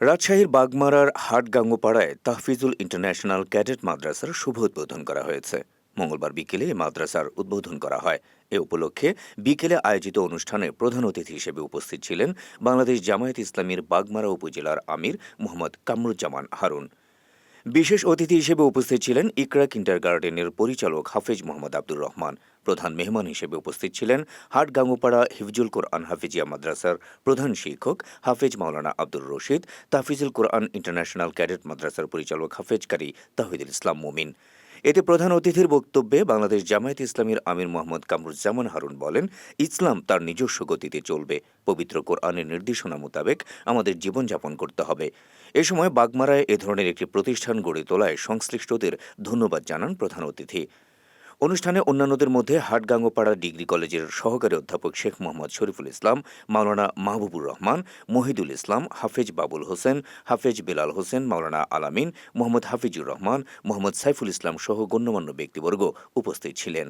রাজশাহীর বাগমারার হাটগাঙ্গোপাড়ায় তাহফিজুল international cadet মাদ্রাসার শুভ উদ্বোধন করা হয়েছে। মঙ্গলবার বিকেলে এই মাদ্রাসার উদ্বোধন করা হয়। এ উপলক্ষে বিকেলে আয়োজিত অনুষ্ঠানে প্রধান অতিথি হিসেবে উপস্থিত ছিলেন বাংলাদেশ জামায়াত ইসলামীর বাগমারা উপজেলার আমির মোহাম্মদ কামরুজ্জামান হারুন। বিশেষ অতিথি হিসেবে উপস্থিত ছিলেন ইকরা কিন্টার গার্ডেনের পরিচালক হাফেজ মোহাম্মদ আব্দুর রহমান। প্রধান মেহমান হিসেবে উপস্থিত ছিলেন হাটগাঙ্গুপাড়া হিফজুল কোরআন হাফিজিয়া মাদ্রাসার প্রধান শিক্ষক হাফেজ মাওলানা আব্দুর রশিদ, তাফিজুল কোরআন ইন্টারন্যাশনাল ক্যাডেট মাদ্রাসার পরিচালক হাফেজ কারি তাহিদুল ইসলাম মুমিন। এতে প্রধান অতিথির বক্তব্যে বাংলাদেশ জামায়াত ইসলামীর আমির মোহাম্মদ কামরুজ্জামান হারুন বলেন, ইসলাম তার নিজস্ব গতিতে চলবে। পবিত্র কোরআনের নির্দেশনা মোতাবেক আমাদের জীবনযাপন করতে হবে। এ সময় বাগমারায় এ ধরনের একটি প্রতিষ্ঠান গড়ে তোলায় সংশ্লিষ্টদের ধন্যবাদ জানান প্রধান অতিথি। অনুষ্ঠানে অন্যান্যদের মধ্যে হাটগাঙ্গোপাড়া ডিগ্রি কলেজের সহকারী অধ্যাপক শেখ মোহাম্মদ শরীফুল ইসলাম, মাওলানা মাহবুবুর রহমান, মহিদুল ইসলাম, হাফেজ বাবুল হোসেন, হাফেজ বেলাল হোসেন, মাওলানা আলামিন, মোহাম্মদ হাফিজুর রহমান, মোহাম্মদ সাইফুল ইসলাম সহ গণ্যমান্য ব্যক্তিবর্গ উপস্থিত ছিলেন।